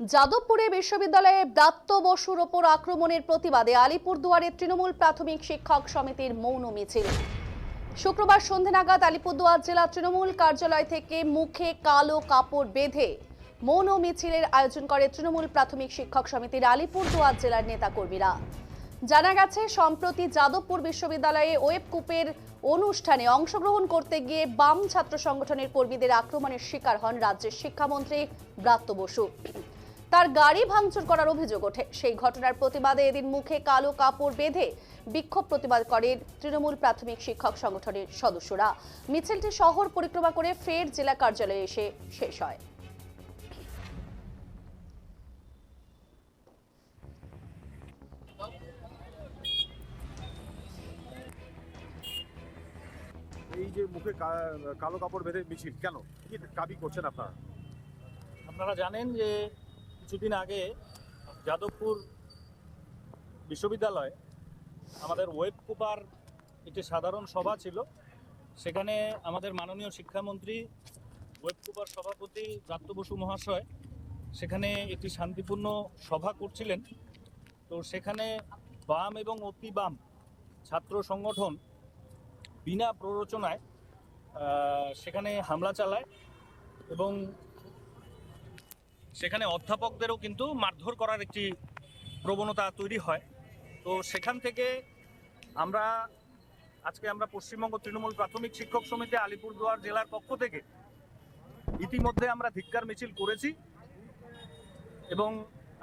যাদবপুরে বিশ্ববিদ্যালয়ে ব্রাত্য বসুর ওপর আক্রমণের প্রতিবাদে আলিপুরদুয়ারের তৃণমূল প্রাথমিক শিক্ষক সমিতির মৌন মিছিল। শুক্রবার সন্ধে নাগাদ আলিপুরদুয়ার জেলা তৃণমূল কার্যালয় থেকে মুখে কালো কাপড় বেঁধে মৌন মিছিলের আয়োজন করে তৃণমূল প্রাথমিক শিক্ষক সমিতির আলিপুরদুয়ার জেলার নেতাকর্মীরা। জানা গেছে, সম্প্রতি যাদবপুর বিশ্ববিদ্যালয়ে ওয়েব কুপের অনুষ্ঠানে অংশগ্রহণ করতে গিয়ে বাম ছাত্র সংগঠনের কর্মীদের আক্রমণের শিকার হন রাজ্যের শিক্ষামন্ত্রী ব্রাত্য বসু। তার গাড়ি ভাঙচুর করার অভিযোগ ওঠে। সেই ঘটনার প্রতিবাদে এদিন মুখে কালো কাপড় বেঁধে বিক্ষোভ প্রতিবাদ করেন তৃণমূল প্রাথমিক শিক্ষক সংগঠনের সদস্যরা। মিছিলটি শহর পরিক্রমা করে ফের জেলা কার্যালয়ে এসে শেষ হয়। এই যে মুখে কালো কাপড় বেঁধে মিছিল কেন? কি দাবি করছেন আপনারা? আপনারা জানেন যে কিছুদিন আগে যাদবপুর বিশ্ববিদ্যালয়ে, আমাদের ওয়েব কুপার একটি সাধারণ সভা ছিল। সেখানে আমাদের মাননীয় শিক্ষামন্ত্রী, ওয়েব কুপার সভাপতি ব্রাত্য বসু মহাশয়, সেখানে একটি শান্তিপূর্ণ সভা করছিলেন। তো সেখানে বাম এবং অতি বাম ছাত্র সংগঠন বিনা প্ররোচনায় সেখানে হামলা চালায় এবং সেখানে অধ্যাপকদেরও কিন্তু মারধর করার একটি প্রবণতা তৈরি হয়। তো সেখান থেকে আমরা, আজকে আমরা পশ্চিমবঙ্গ তৃণমূল প্রাথমিক শিক্ষক সমিতি আলিপুরদুয়ার জেলার পক্ষ থেকে ইতিমধ্যে আমরা ধিক্কার মিছিল করেছি এবং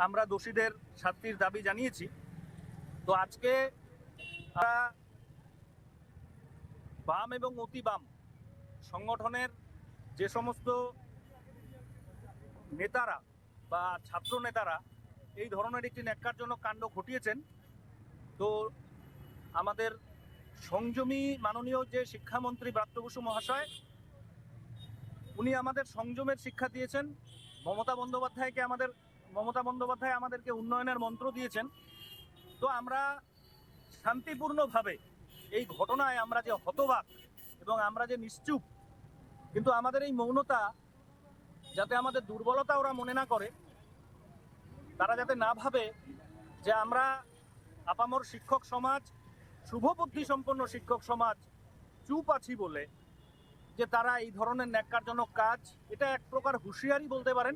আমরা দোষীদের শাস্তির দাবি জানিয়েছি। তো আজকে বাম এবং অতি বাম সংগঠনের যে সমস্ত নেতারা বা ছাত্র নেতারা এই ধরনের একটি ন্যাক্কারজনক কাণ্ড ঘটিয়েছেন। তো আমাদের সংযমী মাননীয় যে শিক্ষামন্ত্রী ব্রাত্য বসু মহাশয়, উনি আমাদের সংযমের শিক্ষা দিয়েছেন। মমতা বন্দ্যোপাধ্যায়কে আমাদের, মমতা বন্দ্যোপাধ্যায় আমাদেরকে উন্নয়নের মন্ত্র দিয়েছেন। তো আমরা শান্তিপূর্ণভাবে এই ঘটনায় আমরা যে হতবাক এবং আমরা যে নিশ্চুপ, কিন্তু আমাদের এই মৌনতা যাতে আমাদের দুর্বলতা ওরা মনে না করে, তারা যাতে না ভাবে যে আমরা আপামর শিক্ষক সমাজ, শুভবুদ্ধি সম্পন্ন শিক্ষক সমাজ চুপ আছি বলে, যে তারা এই ধরনের ন্যাক্কারজনক কাজ, এটা এক প্রকার হুঁশিয়ারি বলতে পারেন।